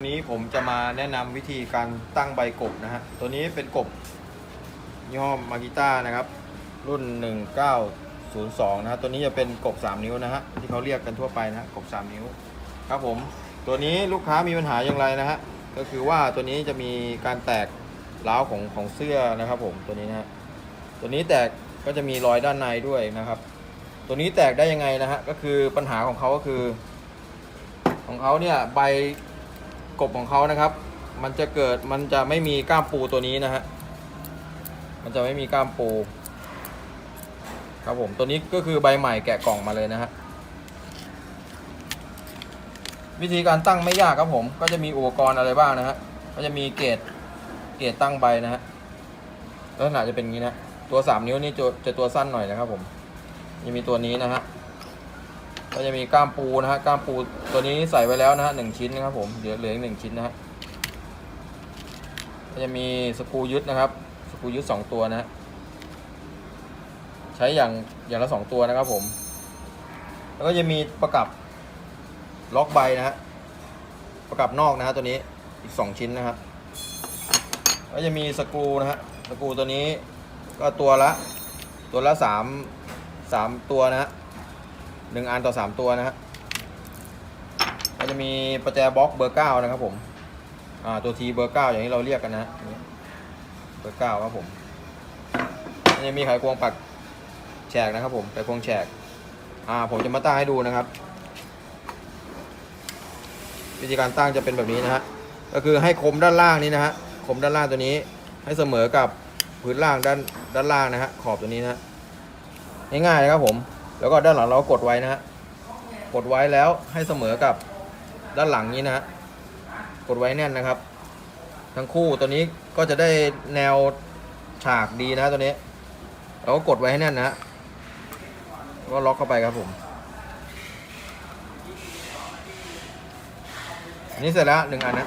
วันนี้ผมจะมาแนะนำวิธีการตั้งใบกบนะฮะ ตัวนี้เป็นกบยี่ห้อมากิต้านะครับ รุ่น 1902 นะฮะ ตัวนี้จะเป็นกบ 3 นิ้วนะฮะ ที่เขาเรียกกันทั่วไปนะฮะ กบ 3 นิ้ว ครับผม ตัวนี้ลูกค้ามีปัญหาอย่างไรนะฮะ ก็คือว่าตัวนี้จะมีการแตกร้าวของของเสื้อนะครับผม ตัวนี้นะฮะ ตัวนี้แตกก็จะมีรอยด้านในด้วยนะครับ ตัวนี้แตกได้ยังไงนะฮะ ก็คือปัญหาของเขาก็คือ ของเขาเนี่ยใบ กบของเขานะครับ มันจะเกิดมันจะไม่มีก้ามปูตัวนี้นะฮะมันจะไม่มีก้ามปู ครับผมตัวนี้ก็คือใบใหม่แกะกล่องมาเลยนะฮะวิธีการตั้งไม่ยากครับผม ก็จะมีอุปกรณ์อะไรบ้างนะฮะก็จะมีเกจเกจตั้งใบนะฮะลักษณะจะเป็นอย่างนี้นะตัวสามนิ้วนี่จะจะตัวสั้นหน่อยนะครับผมยังมีตัวนี้นะฮะ ก็จะมีก้ามปูนะฮะก้ามปูตัวนี้ใส่ไว้แล้วนะฮะหนึ่งชิ้นนะครับผมเหลือเหลืออีกหนึ่งชิ้นนะฮะก็จะมีสกรูยึดนะครับสกรูยึดสองตัวนะฮะใช้อย่างอย่างละสองตัวนะครับผม แล้วก็จะมีประกับล็อกใบนะฮะประกับนอกนะฮะตัวนี้อีกสองชิ้นนะครับก็จะมีสกรูนะฮะสกรูตัวนี้ก็ตัวละตัวละสามสามตัวนะฮะ หนึ่งอันต่อสามตัวนะฮะก็จะมีประแจบล็อกเบอร์เก้านะครับผมอ่าตัวทีเบอร์เก้าอย่างที่เราเรียกกันนะเบอร์เก้าครับผมจะมีไขควงปักแฉกนะครับผมไขควงแฉกอ่าผมจะมาตั้งให้ดูนะครับ วิธีการตั้งจะเป็นแบบนี้นะฮะก็คือให้คมด้านล่างนี้นะฮะคมด้านล่างตัวนี้ ให้เสมอกับพื้นล่างด้านด้านล่างนะฮะขอบตัวนี้นะฮะง่ายๆนะครับผม แล้วก็ด้านหลังเรากดไว้นะฮะกดไว้แล้วให้เสมอกับด้านหลังนี้นะฮะกดไว้แน่นนะครับ ทั้งคู่ตัวนี้ก็จะได้แนวฉากดีนะตัวนี้เราก็กดไว้ให้แน่นนะฮะก็ล็อกเข้าไปครับผมนนี้เสร็จแล้วหนึ่งอันนะ